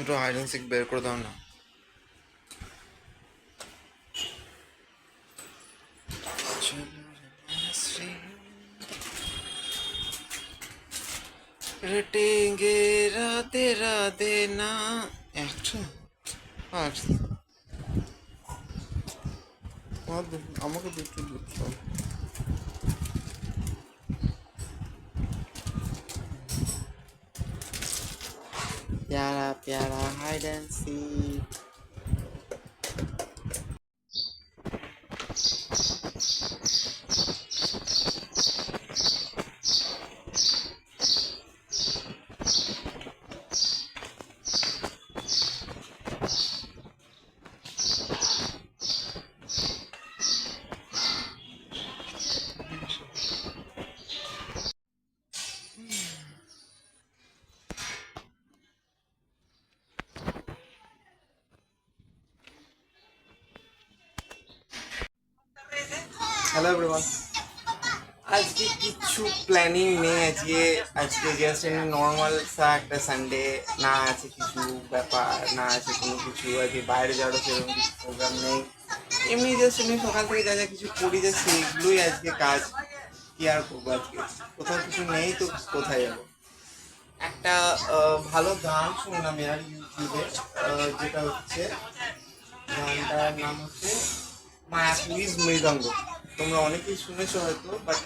দুটো hide and sick বের করে দাও না रटेंगे राधे राधे ना একটা আর আমার দু- আমাকে দুটো দুটো piala piala. Hide and seek hello everyone আজকে কিছু প্ল্যানিং নেই, আজকে আজকে জাস্ট এমনি নর্মাল সা একটা সানডে না আছে কিছু ব্যাপার, না আছে কোনো কিছু, আজকে বাইরে যাওয়ারও সেরকম কিছু প্রোগ্রাম নেই। এমনি জাস্ট এমনি সকাল থেকে যা যা কিছু করি যে সেগুলোই আজকে কাজ। কি আর করব আজকে? কোথাও কিছু নেই তো কোথায় যাব? একটা ভালো গান শুনলাম ইয়ার ইউটিউবে যেটা হচ্ছে, গানটার নাম হচ্ছে মায়াপুরিজ মৃদঙ্গ তোমরা অনেকেই শুনেছো হয়তো বাট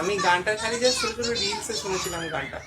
আমি গানটা খালি যে ছোটো ছোটো রিলসে শুনেছিলাম গানটা।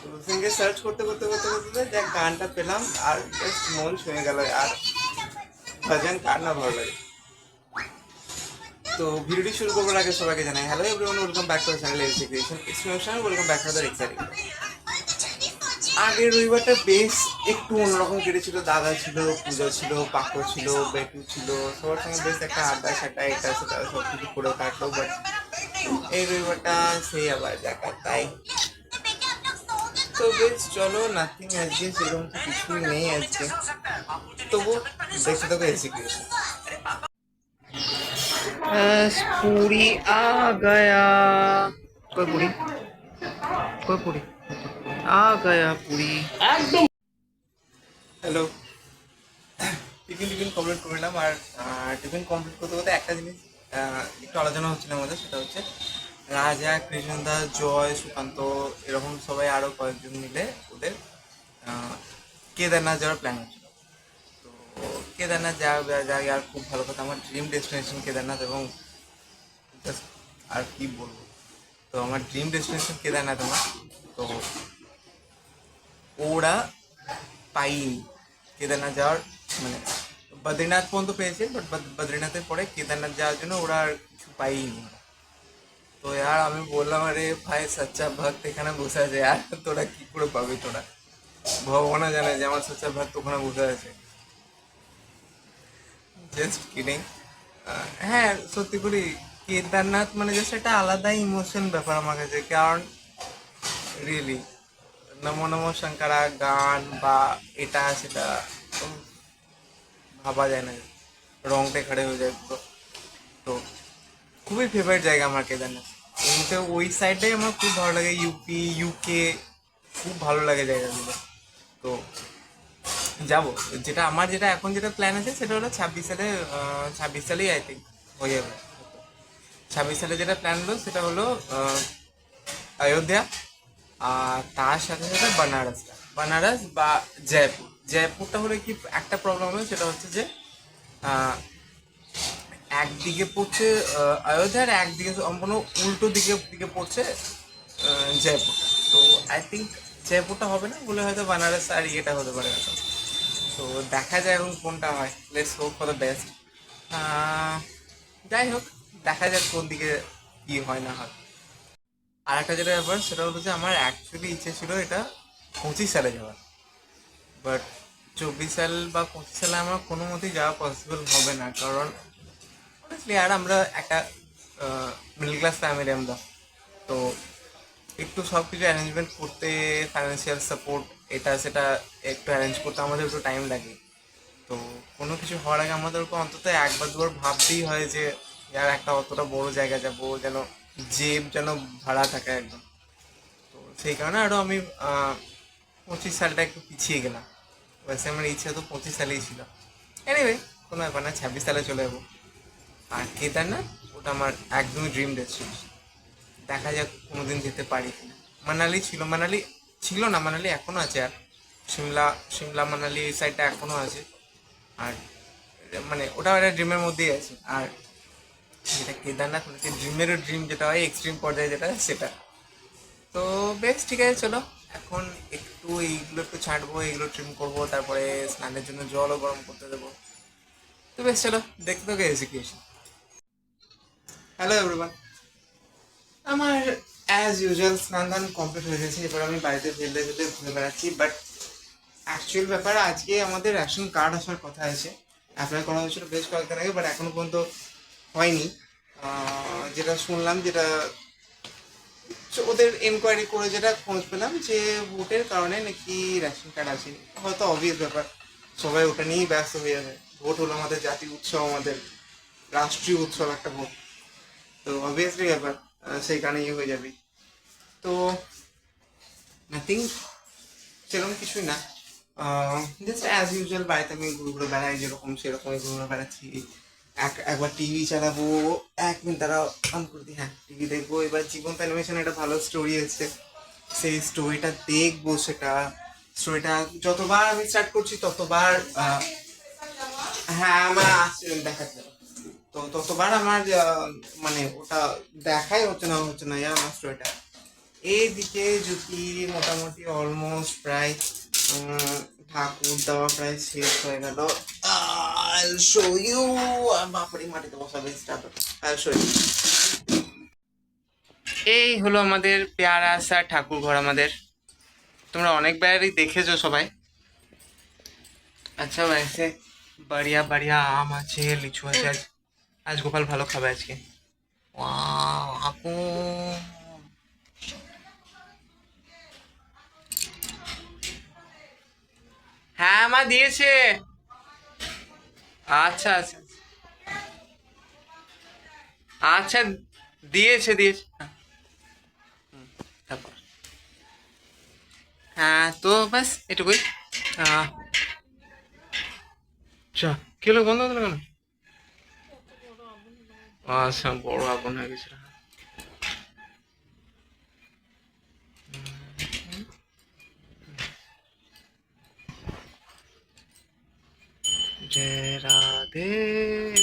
তো সঙ্গে সার্চ করতে করতে করতে করতে দেখ গানটা পেলাম আর জাস্ট মন ছুঁয়ে গেল আর ভজন কার না ভালো লাগে। তো ভিডিওটি শুরু করবার আগে সবাইকে জানাই hello everyone welcome back to channel LC creation it's me welcome back to the exciting আগের রবিবারটা বেশ একটু অন্যরকম কেটেছিল দাদা ছিল পূজা ছিল পাকড় ছিল বেটু ছিল সবার সঙ্গে বেশ একটা আড্ডা সাড্ডা এটা সেটা সব কিছু করে কাটলো বাট এই রবিবারটা সেই আবার দেখা তাই তো বেশ চলো নাথিং আজকে সেরকম তো কিছুই নেই আজকে তবু দেখতে থাকো এসি ক্রিয়েশন पूरी आ गया कोई पूरी कोई पूरी হ্যালো টিফিন টিফিন কমপ্লিট করলাম আর টিফিন কমপ্লিট করতে করতে একটা জিনিস একটু আলোচনা হচ্ছিল আমাদের সেটা হচ্ছে রাজা কৃষ্ণদা জয় সুকান্ত এরকম সবাই আরও কয়েকজন মিলে ওদের কেদারনাথ যাওয়ার প্ল্যান হচ্ছিল। তো কেদারনাথ যাওয়া যায় আর খুব ভালো কথা আমার ড্রিম ডেস্টিনেশন কেদারনাথ এবং আর কি বলব? তো আমার ড্রিম ডেস্টিনেশন কেদারনাথ আমার। তো ওরা পাইনি। কেদারনাথ যাওয়ার মানে বদ্রীনাথ পর্যন্ত পেয়েছে বাট বদ্রীনাথের পরে কেদারনাথ যাওয়ার জন্য ওরা আর কিছু পাইনি। তো यार আমি বললাম, আরে ভাই, সচ্চা ভক্ত এখানে বসে আছে, আর তোরা কি করে পাবি তোরা? ভগবান জানে যে আমার সচ্চা ভক্ত ওখানে বসে আছে। জাস্ট কিডিং হ্যাঁ সত্যি করি কেদারনাথ মানে জাস্ট একটা আলাদা ইমোশন ব্যাপার আমার কাছে, কারণ রিয়েলি নমো নমো শঙ্করা গান বা এটা সেটা ভাবা যায় না। রংটা খাড়ে হয়ে যায় পুরো। তো খুবই ফেভারিট জায়গা আমার কেদারনাথ। এমনিতে ওই সাইডটাই আমার খুব ভালো লাগে। ইউপি ইউকে খুব ভালো লাগে জায়গাগুলো। তো যাব। যেটা আমার যেটা এখন যেটা প্ল্যান আছে সেটা হলো ছাব্বিশ সালে ছাব্বিশ সালেই আই থিঙ্ক হয়ে যাবে। ছাব্বিশ সালে যেটা প্ল্যান হলো সেটা হলো অযোধ্যা। আর তার সাথে সাথে বানারস বানারস বা জয়পুর। জয়পুরটা হলে কি একটা প্রবলেম হলো? সেটা হচ্ছে যে একদিকে পড়ছে আহ, অযোধ্যা একদিকে সম্পূর্ণ উল্টো দিকে দিকে পড়ছে জয়পুরটা। তো আই থিঙ্ক জয়পুরটা হবে না বলে হয়তো বানারস আর ইয়েটা হতে পারে হয়তো তো দেখা যায় এখন কোনটা হয়। Let's hope for the best যাই হোক দেখা যাক কোন দিকে কি হয় না হয়। আর একটা যেটা ব্যাপার, সেটা হলো যে আমার অ্যাকচুয়ালি ইচ্ছে ছিল এটা পঁচিশ সালে যাওয়ার। বাট চব্বিশ সাল বা পঁচিশ সালে আমার কোনো মতেই যাওয়া পসিবল হবে না, কারণ অনেস্টলি আর আমরা একটা মিডল ক্লাস ফ্যামিলি আমরা। তো একটু সব কিছু অ্যারেঞ্জমেন্ট করতে ফাইন্যান্সিয়াল সাপোর্ট এটা, সেটা একটু অ্যারেঞ্জ করতে আমাদের একটু টাইম লাগে। তো কোনো কিছু হওয়ার আগে আমাদেরকে অন্তত একবার দুবার ভাবতেই হয় যে আর একটা অতটা বড় জায়গা যাব, যেন জেব যেন ভাড়া থাকে একদম। তো সেই কারণে আরও আমি পঁচিশ সালটা একটু পিছিয়ে গেলাম। ওয়েসে আমার ইচ্ছা তো পঁচিশ সালেই ছিল। এনিওয়ে কোনো ব্যাপার না, ছাব্বিশ সালে চলে যাব। আর কেদারনাথ, ওটা আমার একদমই ড্রিম ডেস্টিনেশন দেখা যাক কোনোদিন যেতে পারি মানালি ছিল মানালি ছিল না, মানালি এখনও আছে আর। সিমলা সিমলা, মানালি এই সাইডটা এখনও আছে। আর মানে ওটা একটা ড্রিমের মধ্যেই আছে। আর যেটা কেদারনাথ হচ্ছে ড্রিমেরও ড্রিম যেটা হয় এক্সট্রিম পর্যায়ে যেটা, সেটা। তো বেশ, ঠিক আছে, চলো। এখন একটু এইগুলো একটু ছাঁটবো এগুলো ট্রিম করব, তারপরে স্নানের জন্য জলও গরম করতে দেবো। তো বেশ, চলো, দেখতে থাকো এক্সিকিউশন হ্যালো এভরিওয়ান আমার অ্যাজ ইউজুয়াল স্নান দান কমপ্লিট হয়ে গেছে, এবার আমি বাড়িতে ফেলতে ফেলতে ঘুরে বেড়াচ্ছি। বাট অ্যাকচুয়াল ব্যাপার, আজকে আমাদের রেশন কার্ড আসার কথা আছে। অ্যাপ্লাই করা হয়েছিল বেশ কয়েকদিন আগে বাট এখনও পর্যন্ত হয়নি। যেটা শুনলাম, যেটা ওদের এনকোয়ারি করে যেটা খোঁজ পেলাম যে ভোটের কারণে নাকি রেশন কার্ড আছে হয়তো অবভিয়াস ব্যাপার, সবাই ওটা নিয়েই ব্যস্ত হয়ে যাবে। ভোট হলো আমাদের জাতীয় উৎসব, আমাদের রাষ্ট্রীয় উৎসব একটা ভোট। তো অবভিয়াসলি ব্যাপার সেই কারণে হয়ে যাবে। তো নাথিং সেরকম কিছুই না। জাস্ট অ্যাজ ইউজুয়াল বাড়িতে আমি ঘুরে ঘুরে বেড়াই, যেরকম সেরকমই ঘুরে বেড়াচ্ছি। এক একবার টিভি চালাবো এক মিনিট তারা অন করে দিই হ্যাঁ টিভি দেখব। এবার জীবন অ্যানিমেশন একটা ভালো স্টোরি আছে সেই স্টোরিটা দেখব সেটা। স্টোরিটা যতবার আমি স্টার্ট করছি ততবার হ্যাঁ আমার আসছে দেখাচ্ছে। তো ততবার আমার আহ, মানে ওটা দেখাই হচ্ছে না হচ্ছে না না স্টোরিটা এইদিকে যদি মোটামুটি অলমোস্ট প্রায় ঠাকুর দেওয়া প্রায় শেষ হয়ে গেল। I'll show you. বাপরে I'll show you. এই হলো আমাদের পেয়ারা আসা ঠাকুর ঘর আমাদের। তোমরা অনেকবারই দেখেছ সবাই। আচ্ছা वैसे বাড়িয়া বাড়িয়া আম আছে, লিচু আছে, আজ আজ গোপাল ভালো খাবে আজকে। আপু। হ্যাঁ মা দিয়েছে। আচ্ছা আচ্ছা। আচ্ছা দিয়েছে দিয়েছে। তারপর? হ্যাঁ তো ব্যাস, এটুকুই। আচ্ছা কি হলো বন্ধ হলো কেন? আচ্ছা বড় আগুন হয়ে গেছে। জয় রাধে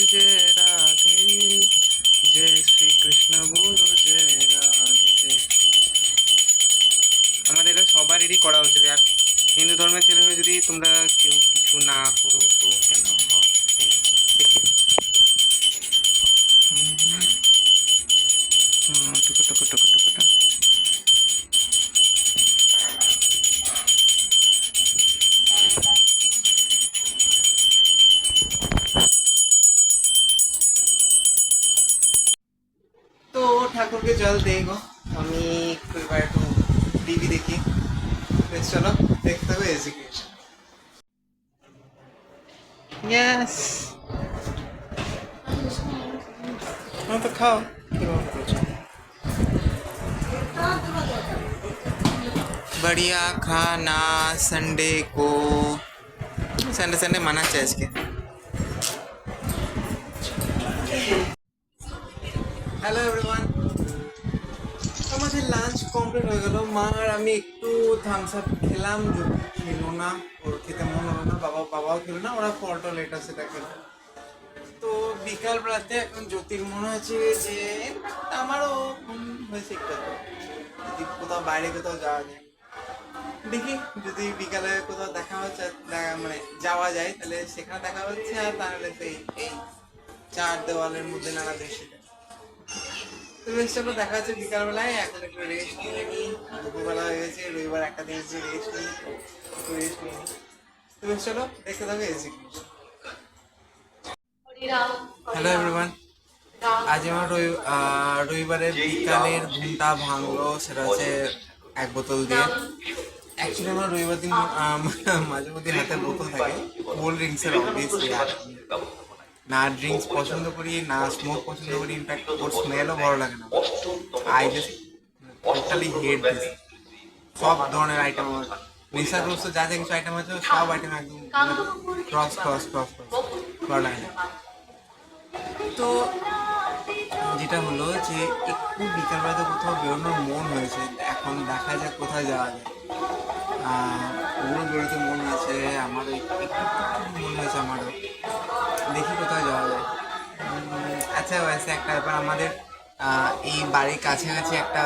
জয় রাধে জয় শ্রীকৃষ্ণ বলো জয় রাধে আমাদের এটা সবারেরই করা উচিত আর হিন্দু ধর্মের ছেলে হয়ে যদি তোমরা কেউ কিছু না করো তো কেন টুকু টুকু টুকু টুকু চলো দেখতে হবে এক্সিকিউশন ইয়েস হ্যাঁ তো খাও কিভাবে করছো बढ़िया खाना संडे को संडे संडे माना चाहिए इसके হ্যালো এভরিওয়ান আমাদের লাঞ্চ কমপ্লিট হয়ে গেল। মা আর আমি একটু থামস আপ খেলাম খেলো না, ওর খেতে মন হলো না বাবা বাবাও খেলো না, ওরা ফল টল এটা সেটা খেলো। তো বিকাল বেলাতে এখন জ্যোতির মনে হয়েছে যে, আমারও ঘুম হয়েছে একটু। যদি কোথাও বাইরে কোথাও যাওয়া যায়। দেখি, যদি বিকালে কোথাও দেখা হচ্ছে মানে যাওয়া যায়, তাহলে সেখানে দেখা হচ্ছে আর তাহলে সেই এই চার দেওয়ালের মধ্যে নানা দেশে চলো দেখা বিকালবেলায় রেস্ট নিয়ে হয়ে গেছে, রবিবার একটা রেস্ট চলো হ্যালো এভরিওয়ান আজ আমার রবিবারের বিকালের ঘুমটা ভাঙলো, সেটা হচ্ছে এক বোতল দিয়ে। অ্যাকচুয়ালি আমার রবিবার দিন মাঝে মধ্যে হাতে বোতল থাকে কোল্ড ড্রিঙ্কসের অবভিয়াসলি না ড্রিঙ্কস পছন্দ করি না স্মোক পছন্দ করি ইনফ্যাক্ট ওর স্মেলও ভালো লাগে না। I just totally hate this সব ধরনের আইটেম আমার নেশাগ্রস্ত যা যা কিছু আইটেম আছে সব আইটেম একদম ক্রস ক্রস ক্রস ক্রস ভালো লাগে না। তো যেটা হলো যে একটু বিকালবেলাতে কোথাও বেরোনোর মন হয়েছে এখন দেখা যাক কোথায় যাওয়া যায়। আহ, বেরোতে মন আছে আমারও একটু মন হয়েছে আমারও। দেখি কোথায় যাওয়া যায়। আচ্ছা ওয়াইসে একটা ব্যাপার, আমাদের এই বাড়ির কাছাকাছি একটা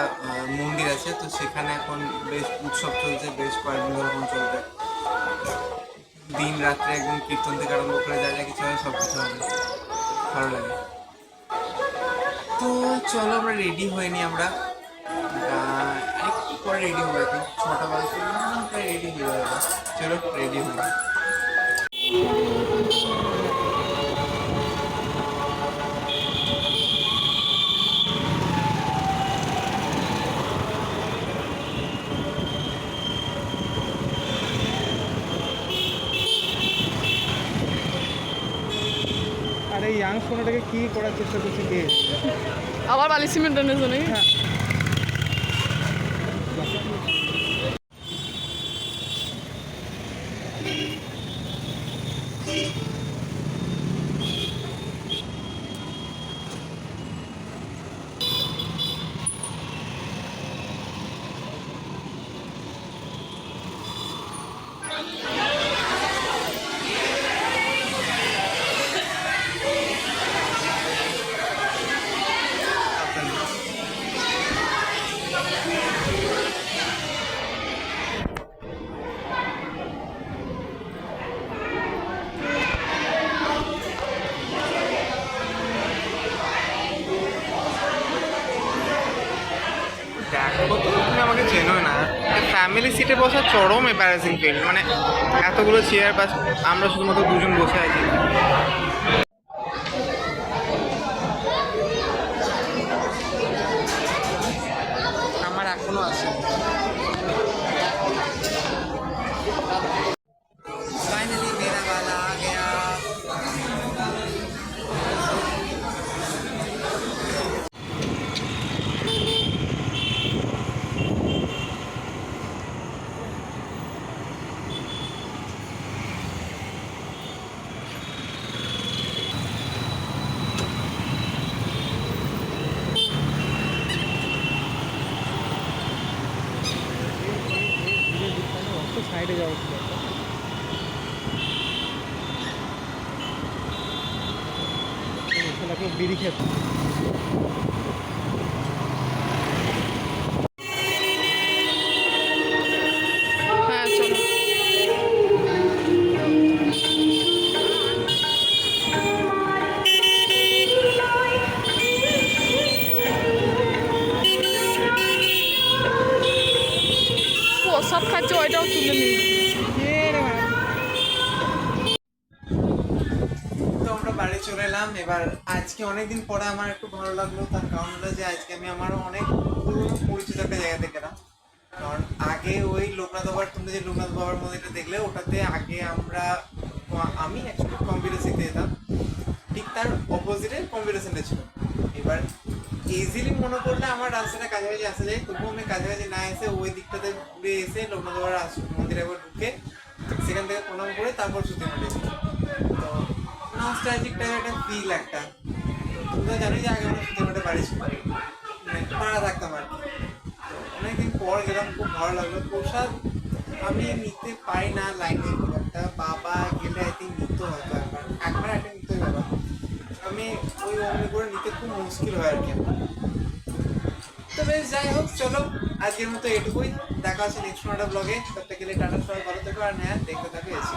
মন্দির আছে, তো সেখানে এখন বেশ, উৎসব চলছে, বেশ কয়েকদিন ধরে এখন চলবে। দিন রাত্রে একদম কীর্তন থেকে আরম্ভ করে যা যা কিছু হয় সব কিছু হবে। ভালো লাগে। তো চলো, আমরা রেডি হয়নি আমরা। একটু পরে রেডি হব এখন। ছটা বাজে রেডি হয়ে যাবে। চলো রেডি হয়ে আর এই ইয়াং সোনাটাকে কি করার চেষ্টা করছে কে আবার বালি সিমেন্ট এনেছো নাকি হ্যাঁ। বসা চরম এম্বারাসিং ফিল মানে এতগুলো চেয়ার বা আমরা শুধুমাত্র দুজন বসে আছি। আমার এখনও আছে। সাইডে যাওয়া উচিত বিড়ি খেতে। আজকে অনেকদিন পরে আমার একটু ভালো লাগল, তার কারণ হলো যে আজকে আমি আমার অনেক পুরনো পরিচিত একটা জায়গা থেকে কারণ আগে ওই লোকনাথ বাবার তুমি যে লোকনাথ বাবার মন্দিরটা দেখলে, ওটাতে আগে আমরা, আমি অ্যাকচুয়ালি কম্পিউটার শিখতে যেতাম। ঠিক তার অপোজিটে কম্পিউটার সেন্টার ছিল। এবার ইজিলি মনে করলে আমার রাস্তাটা কাছাকাছি আসা যায়, তবুও আমি কাছাকাছি না এসে ওই দিকটাতে ঘুরে এসে লোকনাথ বাবার মন্দিরে একবার ঢুকে সেখান থেকে প্রণাম করে তারপর সুতি মাঠে তো নস্টালজিক টাইপ একটা ফিল একটা। তুমি তো জানোই যে আগে আমরা মাঠে বাড়ি ছিল মানে ভাড়া থাকতাম আর অনেকদিন পর গেলাম খুব ভালো লাগল প্রসাদ আমি নিতে পারি না লাইনে খুব একটা বাবা গেলে আই থিঙ্ক নিতে হয়তো একবার একবার একটা নিতে হবে আমি ওই অমনি করে নিতে খুব মুশকিল হয় আর কি তো বেশ যাই হোক চলো আজকের মতো এটুকুই দেখা হচ্ছে নেক্সট একটা ব্লগে করতে গেলে টাটা সবাই ভালো থেকো আর হ্যাঁ দেখতে থাকো এসে